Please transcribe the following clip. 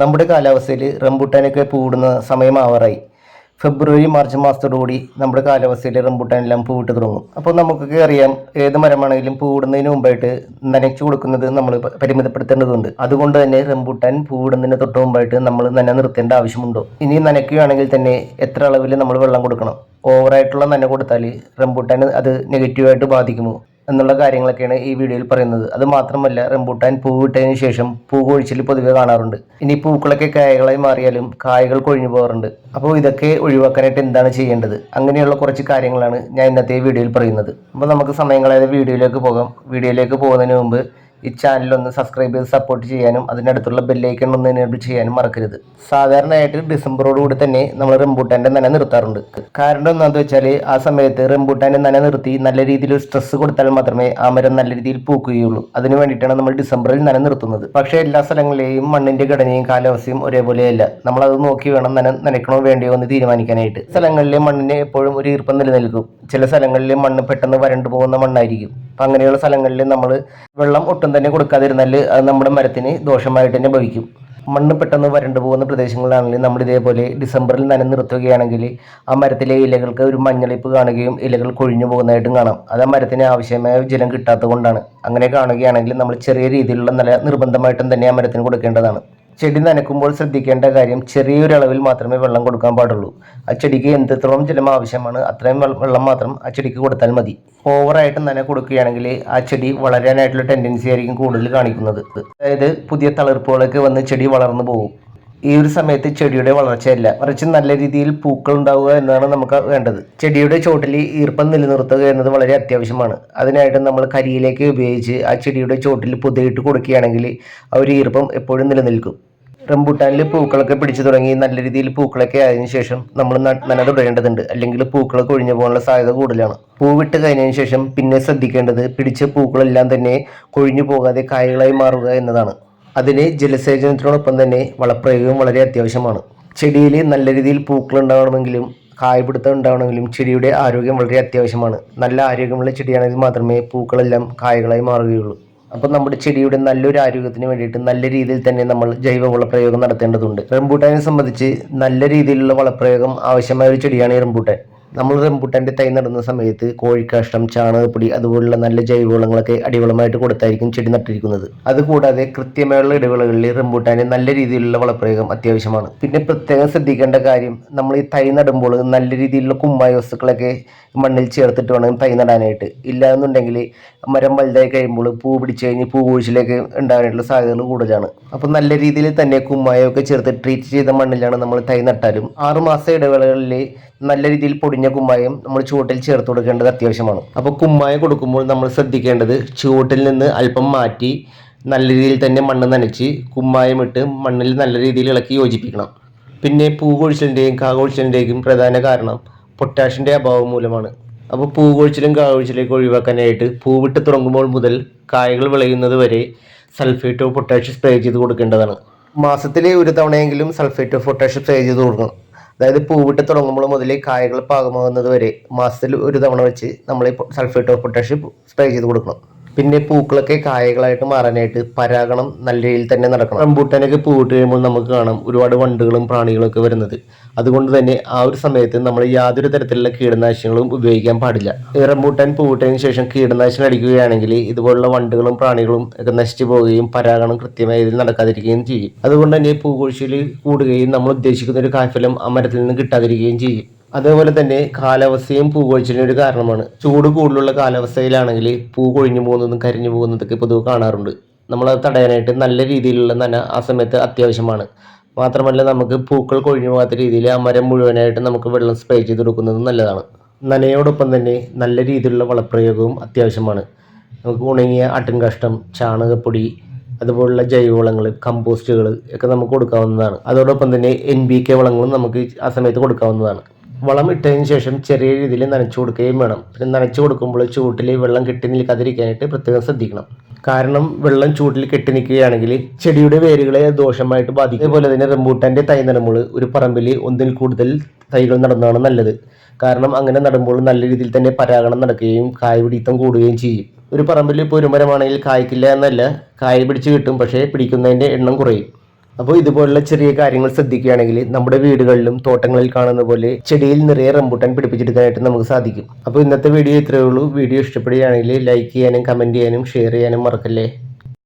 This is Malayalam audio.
നമ്മുടെ കാലാവസ്ഥയിൽ റംബൂട്ടാനൊക്കെ പൂടുന്ന സമയമാവാറായി ഫെബ്രുവരി മാർച്ച് മാസത്തോടുകൂടി നമ്മുടെ കാലാവസ്ഥയിൽ റംബൂട്ടാനെല്ലാം പൂവിട്ട് തുടങ്ങും. അപ്പോൾ നമുക്കൊക്കെ അറിയാം ഏത് മരമാണെങ്കിലും പൂവിടുന്നതിന് മുമ്പായിട്ട് നനച്ചു കൊടുക്കുന്നത് നമ്മൾ പരിമിതപ്പെടുത്തേണ്ടതുണ്ട്. അതുകൊണ്ട് തന്നെ റംബൂട്ടാൻ പൂവിടുന്നതിന് തൊട്ട് മുമ്പായിട്ട് നമ്മൾ നന നിർത്തേണ്ട ആവശ്യമുണ്ടോ? ഇനി നനയ്ക്കുകയാണെങ്കിൽ തന്നെ എത്ര അളവിൽ നമ്മൾ വെള്ളം കൊടുക്കണം? ഓവറായിട്ടുള്ള നന കൊടുത്താൽ റംബൂട്ടാൻ അത് നെഗറ്റീവായിട്ട് ബാധിക്കുമോ? എന്നുള്ള കാര്യങ്ങളൊക്കെയാണ് ഈ വീഡിയോയിൽ പറയുന്നത്. അത് മാത്രമല്ല റംബൂട്ടാൻ പൂവിട്ടതിന് ശേഷം പൂ കൊഴിച്ചിൽ പൊതുവെ കാണാറുണ്ട്. ഇനി പൂക്കളൊക്കെ കായകളായി മാറിയാലും കായകൾ കൊഴിഞ്ഞു പോകാറുണ്ട്. അപ്പോൾ ഇതൊക്കെ ഒഴിവാക്കാനായിട്ട് എന്താണ് ചെയ്യേണ്ടത്? അങ്ങനെയുള്ള കുറച്ച് കാര്യങ്ങളാണ് ഞാൻ ഇന്നത്തെ വീഡിയോയിൽ പറയുന്നത്. അപ്പോൾ നമുക്ക് സമയം കളയാതെ വീഡിയോയിലേക്ക് പോകാം. വീഡിയോയിലേക്ക് പോകുന്നതിന് മുമ്പ് ഈ ചാനൽ ഒന്ന് സബ്സ്ക്രൈബ് ചെയ്ത് സപ്പോർട്ട് ചെയ്യാനും അതിനടുത്തുള്ള ബെല്ലൈക്കൺ ഒന്ന് എനേബിൾ ചെയ്യാനും മറക്കരുത്. സാധാരണയായിട്ട് ഡിസംബറോടുകൂടി തന്നെ നമ്മൾ റംബൂട്ടാന്റെ നന നിർത്താറുണ്ട്. കാരണം എന്താണെന്ന് വെച്ചാൽ ആ സമയത്ത് റംബൂട്ടാന്റെ നന നിർത്തി നല്ല രീതിയിൽ സ്ട്രെസ് കൊടുത്താൽ മാത്രമേ ആ മരം നല്ല രീതിയിൽ പൂക്കുകയുള്ളൂ. അതിന് വേണ്ടിയിട്ടാണ് നമ്മൾ ഡിസംബറിൽ നന നിർത്തുന്നത്. പക്ഷേ എല്ലാ സ്ഥലങ്ങളിലെയും മണ്ണിന്റെ ഘടനയും കാലാവസ്ഥയും ഒരേപോലെയല്ല. നമ്മളത് നോക്കി വേണം നന നനയ്ക്കണോ വേണ്ടിയോ എന്ന് തീരുമാനിക്കാനായിട്ട്. സ്ഥലങ്ങളിലെ മണ്ണിന് എപ്പോഴും ഒരു ഈർപ്പം നിലനിൽക്കും. ചില സ്ഥലങ്ങളിൽ മണ്ണ് പെട്ടെന്ന് വരണ്ടു പോകുന്ന മണ്ണായിരിക്കും. അപ്പം അങ്ങനെയുള്ള സ്ഥലങ്ങളിൽ നമ്മൾ വെള്ളം ഒട്ടും തന്നെ കൊടുക്കാതിരുന്നാൽ അത് നമ്മുടെ മരത്തിന് ദോഷമായിട്ട് തന്നെ ഭവിക്കും. മണ്ണ് പെട്ടെന്ന് വരണ്ടു പോകുന്ന പ്രദേശങ്ങളിലാണെങ്കിൽ നമ്മൾ ഇതേപോലെ ഡിസംബറിൽ നന നിർത്തുകയാണെങ്കിൽ ആ മരത്തിലെ ഇലകൾക്ക് ഒരു മഞ്ഞളിപ്പ് കാണുകയും ഇലകൾ കൊഴിഞ്ഞു പോകുന്നതായിട്ടും കാണാം. അത് ആ മരത്തിന് ആവശ്യമായ ജലം കിട്ടാത്തത് കൊണ്ടാണ്. അങ്ങനെ കാണുകയാണെങ്കിൽ നമ്മൾ ചെറിയ രീതിയിലുള്ള നില നിർബന്ധമായിട്ടും തന്നെ ആ മരത്തിന് കൊടുക്കേണ്ടതാണ്. ചെടി നനയ്ക്കുമ്പോൾ ശ്രദ്ധിക്കേണ്ട കാര്യം ചെറിയൊരളവിൽ മാത്രമേ വെള്ളം കൊടുക്കാൻ പാടുള്ളൂ. ആ ചെടിക്ക് എന്തത്തോളം ജലം ആവശ്യമാണ് അത്രയും വെള്ളം മാത്രം ആ ചെടിക്ക് കൊടുത്താൽ മതി. ഓവറായിട്ട് നന കൊടുക്കുകയാണെങ്കിൽ ആ ചെടി വളരാനായിട്ടുള്ള ടെൻഡൻസി ആയിരിക്കും കൂടുതൽ കാണിക്കുന്നത്. അതായത് പുതിയ തളിർപ്പുകളൊക്കെ വന്ന് ചെടി വളർന്നു പോകും. ഈ ഒരു സമയത്ത് ചെടിയുടെ വളർച്ചയല്ല. മറിച്ച് നല്ല രീതിയിൽ പൂക്കൾ ഉണ്ടാവുക എന്നതാണ് നമുക്ക് വേണ്ടത്. ചെടിയുടെ ചോട്ടിൽ ഈർപ്പം നിലനിർത്തുക എന്നത് വളരെ അത്യാവശ്യമാണ്. അതിനായിട്ട് നമ്മൾ കരിയിലേക്ക് ഉപയോഗിച്ച് ആ ചെടിയുടെ ചോട്ടിൽ പുതയിട്ട് കൊടുക്കുകയാണെങ്കിൽ ആ ഒരു ഈർപ്പം എപ്പോഴും നിലനിൽക്കും. റംബൂട്ടാനിൽ പൂക്കളൊക്കെ പിടിച്ചു തുടങ്ങി നല്ല രീതിയിൽ പൂക്കളൊക്കെ ആയതിനു ശേഷം നമ്മൾ നന തുടരേണ്ടതുണ്ട്. അല്ലെങ്കിൽ പൂക്കൾ കൊഴിഞ്ഞു പോകാനുള്ള സാധ്യത കൂടുതലാണ്. പൂവിട്ട് കഴിഞ്ഞതിന് ശേഷം പിന്നെ ശ്രദ്ധിക്കേണ്ടത് പിടിച്ച പൂക്കളെല്ലാം തന്നെ കൊഴിഞ്ഞു പോകാതെ കായകളായി മാറുക എന്നതാണ്. അതിന് ജലസേചനത്തിനോടൊപ്പം തന്നെ വളപ്രയോഗം വളരെ അത്യാവശ്യമാണ്. ചെടിയിൽ നല്ല രീതിയിൽ പൂക്കൾ ഉണ്ടാവണമെങ്കിലും കായപിടുത്തം ഉണ്ടാകണമെങ്കിലും ചെടിയുടെ ആരോഗ്യം വളരെ അത്യാവശ്യമാണ്. നല്ല ആരോഗ്യമുള്ള ചെടിയാണെങ്കിൽ മാത്രമേ പൂക്കളെല്ലാം കായകളായി മാറുകയുള്ളൂ. അപ്പോൾ നമ്മുടെ ചെടിയുടെ നല്ലൊരു ആരോഗ്യത്തിന് വേണ്ടിയിട്ട് നല്ല രീതിയിൽ തന്നെ നമ്മൾ ജൈവ വളപ്രയോഗം നടത്തേണ്ടതുണ്ട്. റംബൂട്ടാനെ സംബന്ധിച്ച് നല്ല രീതിയിലുള്ള വളപ്രയോഗം ആവശ്യമായ ഒരു ചെടിയാണ് ഈ റംബൂട്ടാൻ. നമ്മൾ റംബുട്ടാന്റെ തൈ നടുന്ന സമയത്ത് കോഴിക്കാഷ്ടം ചാണകപ്പൊടി അതുപോലുള്ള നല്ല ജൈവവളങ്ങളൊക്കെ അടിവളമായിട്ട് കൊടുത്തായിരിക്കും ചെടി നട്ടിരിക്കുന്നത്. അതുകൂടാതെ കൃത്യമായുള്ള ഇടവേളകളിൽ റംബുട്ടാന്റെ നല്ല രീതിയിലുള്ള വളപ്രയോഗം അത്യാവശ്യമാണ്. പിന്നെ പ്രത്യേകം ശ്രദ്ധിക്കേണ്ട കാര്യം നമ്മൾ ഈ തൈ നടുമ്പോൾ നല്ല രീതിയിലുള്ള കുമ്മായ വസ്തുക്കളൊക്കെ മണ്ണിൽ ചേർത്തിട്ട് വേണം തൈ നടാനായിട്ട്. ഇല്ലാന്നുണ്ടെങ്കിൽ മരം വലുതായി കഴിയുമ്പോൾ പൂ പിടിച്ചു കഴിഞ്ഞ് പൂ കൊഴിച്ചിലേക്ക് ഉണ്ടാകാനായിട്ടുള്ള സാധ്യതകൾ കൂടുതലാണ്. അപ്പോൾ നല്ല രീതിയിൽ തന്നെ കുമ്മായമൊക്കെ ചേർത്ത് ട്രീറ്റ് ചെയ്ത മണ്ണിലാണ് നമ്മൾ തൈ നട്ടാലും ആറുമാസ ഇടവേളകളിൽ നല്ല രീതിയിൽ പൊടിഞ്ഞ കുമ്മായം നമ്മൾ ചുവട്ടിൽ ചേർത്ത് കൊടുക്കേണ്ടത് അത്യാവശ്യമാണ്. അപ്പോൾ കുമ്മായം കൊടുക്കുമ്പോൾ നമ്മൾ ശ്രദ്ധിക്കേണ്ടത് ചുവട്ടിൽ നിന്ന് അല്പം മാറ്റി നല്ല രീതിയിൽ തന്നെ മണ്ണ് നനച്ച് കുമ്മായം ഇട്ട് മണ്ണിൽ നല്ല രീതിയിൽ ഇളക്കി യോജിപ്പിക്കണം. പിന്നെ പൂ കൊഴിച്ചിലിന്റെയും കാ കൊഴിച്ചിലിന്റെയും പ്രധാന കാരണം പൊട്ടാഷിന്റെ അഭാവം മൂലമാണ്. അപ്പോൾ പൂ കൊഴിച്ചിലും കാ കൊഴിച്ചിലേക്ക് ഒഴിവാക്കാനായിട്ട് പൂവിട്ട് തുടങ്ങുമ്പോൾ മുതൽ കായകൾ വിളയുന്നത് വരെ സൾഫേറ്റോ പൊട്ടാഷ് സ്പ്രേ ചെയ്ത് കൊടുക്കേണ്ടതാണ്. മാസത്തിലെ ഒരു തവണയെങ്കിലും സൾഫേറ്റോ പൊട്ടാഷ് സ്പ്രേ ചെയ്ത് കൊടുക്കണം. അതായത് പൂവിട്ട് തുടങ്ങുമ്പോൾ മുതൽ കായകൾ പാകമാകുന്നത് വരെ മാസത്തിൽ ഒരു തവണ വെച്ച് നമ്മൾ സൾഫേറ്റ് ഓഫ് പൊട്ടാഷ്യം സ്പ്രേ ചെയ്ത് കൊടുക്കണം. പിന്നെ പൂക്കളൊക്കെ കായകളായിട്ട് മാറാനായിട്ട് പരാഗണം നല്ല രീതിയിൽ തന്നെ നടക്കണം. റംബൂട്ടാനൊക്കെ പൂവിട്ട് കഴിയുമ്പോൾ നമുക്ക് കാണാം ഒരുപാട് വണ്ടുകളും പ്രാണികളും ഒക്കെ വരുന്നത്. അതുകൊണ്ട് തന്നെ ആ ഒരു സമയത്ത് നമ്മൾ യാതൊരു തരത്തിലുള്ള കീടനാശിനികളും ഉപയോഗിക്കാൻ പാടില്ല. റംബൂട്ടാൻ പൂവിട്ടതിന് ശേഷം കീടനാശിനി അടിക്കുകയാണെങ്കിൽ ഇതുപോലുള്ള വണ്ടുകളും പ്രാണികളും ഒക്കെ നശിച്ചു പോവുകയും പരാഗണം കൃത്യമായ നടക്കാതിരിക്കുകയും ചെയ്യും. അതുകൊണ്ട് തന്നെ പൂക്കോഴ്ചയിൽ കൂടുകയും നമ്മൾ ഉദ്ദേശിക്കുന്ന ഒരു കായ്ഫലം ആ മരത്തിൽ നിന്ന് കിട്ടാതിരിക്കുകയും ചെയ്യും. അതേപോലെ തന്നെ കാലാവസ്ഥയും പൂ കൊഴിച്ചിലിന് ഒരു കാരണമാണ്. ചൂട് കൂടുതലുള്ള കാലാവസ്ഥയിലാണെങ്കിൽ പൂ കൊഴിഞ്ഞു പോകുന്നതും കരിഞ്ഞു പോകുന്നതൊക്കെ പൊതുവെ കാണാറുണ്ട്. നമ്മളത് തടയാനായിട്ട് നല്ല രീതിയിലുള്ള നന ആ സമയത്ത് അത്യാവശ്യമാണ്. മാത്രമല്ല നമുക്ക് പൂക്കൾ കൊഴിഞ്ഞു പോകാത്ത രീതിയിൽ ആ മരം മുഴുവനായിട്ട് നമുക്ക് വെള്ളം സ്പ്രേ ചെയ്ത് കൊടുക്കുന്നത് നല്ലതാണ്. നനയോടൊപ്പം തന്നെ നല്ല രീതിയിലുള്ള വളപ്രയോഗവും അത്യാവശ്യമാണ്. നമുക്ക് ഉണങ്ങിയ ആട്ടിൻകാഷ്ടം ചാണകപ്പൊടി അതുപോലുള്ള ജൈവവളങ്ങൾ കമ്പോസ്റ്റുകൾ ഒക്കെ നമുക്ക് കൊടുക്കാവുന്നതാണ്. അതോടൊപ്പം തന്നെ എൻ ബി കെ വളങ്ങളും നമുക്ക് ആ സമയത്ത് കൊടുക്കാവുന്നതാണ്. വളം ഇട്ടതിന് ശേഷം ചെറിയ രീതിയിൽ നനച്ചു കൊടുക്കുകയും വേണം. പിന്നെ നനച്ചു കൊടുക്കുമ്പോൾ ചൂട്ടിൽ വെള്ളം കെട്ടി നിൽക്കാതിരിക്കാനായിട്ട് പ്രത്യേകം ശ്രദ്ധിക്കണം. കാരണം വെള്ളം ചൂട്ടിൽ കെട്ടി നിൽക്കുകയാണെങ്കിൽ ചെടിയുടെ വേരുകളെ ദോഷമായിട്ട് ബാധിക്കും. അതുപോലെ തന്നെ റംബൂട്ടാന്റെ തൈ നടുമ്പോൾ ഒരു പറമ്പിൽ ഒന്നിൽ കൂടുതൽ തൈകൾ നടന്നതാണ് നല്ലത്. കാരണം അങ്ങനെ നടുമ്പോൾ നല്ല രീതിയിൽ തന്നെ പരാഗണം നടക്കുകയും കായ പിടിത്തം കൂടുകയും ചെയ്യും. ഒരു പറമ്പിൽ ഇപ്പോൾ ഒരു മരമാണെങ്കിൽ കായ്ക്കില്ല എന്നല്ല കായ പിടിച്ച് കിട്ടും പക്ഷേ പിടിക്കുന്നതിന്റെ എണ്ണം കുറയും. അപ്പോൾ ഇതുപോലുള്ള ചെറിയ കാര്യങ്ങൾ ശ്രദ്ധിക്കുകയാണെങ്കിൽ നമ്മുടെ വീടുകളിലും തോട്ടങ്ങളിൽ കാണുന്ന പോലെ ചെടിയിൽ നിറയെ റംബൂട്ടാൻ പിടിപ്പിച്ചെടുക്കാനായിട്ട് നമുക്ക് സാധിക്കും. അപ്പോൾ ഇന്നത്തെ വീഡിയോ ഇത്രയേ ഉള്ളൂ. വീഡിയോ ഇഷ്ടപ്പെടുകയാണെങ്കിൽ ലൈക്ക് ചെയ്യാനും കമന്റ് ചെയ്യാനും ഷെയർ ചെയ്യാനും മറക്കല്ലേ?